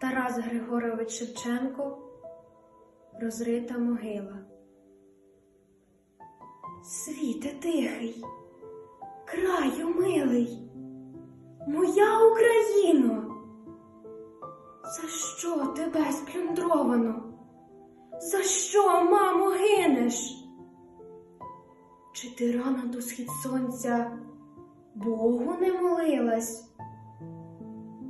Тарас Григорович Шевченко Розрита могила. Світе тихий, краю милий, моя Україно, за що тебе сплюндровано? За що, мамо, гинеш? Чи ти рано до схід сонця Богу не молилась?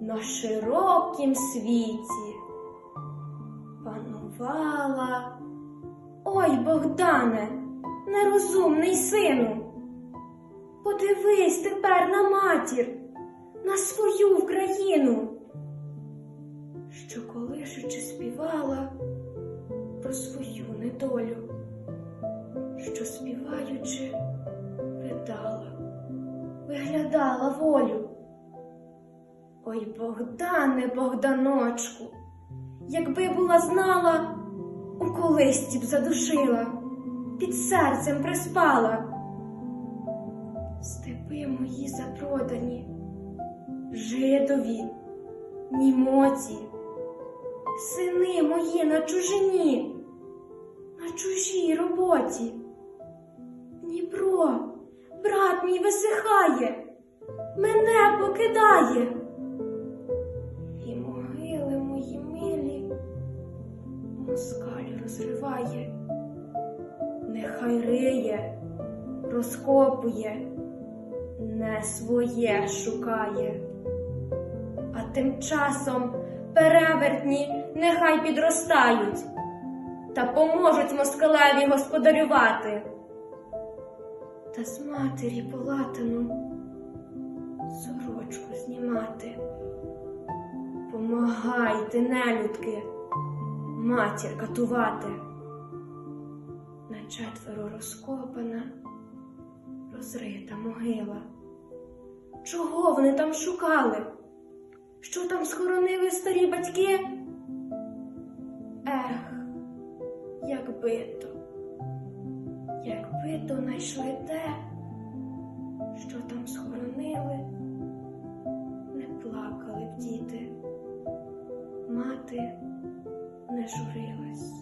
на широкім світі панувала. Ой, Богдане, нерозумний сину, подивись тепер на матір, на свою Україну, що колишучи співала про свою недолю, що співаючи ридала, виглядала волю. Ой, Богдане, Богданочку, якби була знала, у колисці б задушила, під серцем приспала. Степи мої запродані, жидові, німоці, сини мої на чужині, на чужій роботі. Дніпро, брат мій висихає, мене покидає. Москаль розриває, нехай риє, розкопує, не своє шукає. А тим часом перевертні нехай підростають та поможуть москалеві господарювати. Та з матері полатану сорочку знімати. Помагайте, нелюдки, матір катувати. На четверо розкопана, розрита могила. Чого вони там шукали? Що там схоронили старі батьки? Ех, якби то, якби то знайшли те, що там схоронили, плакали б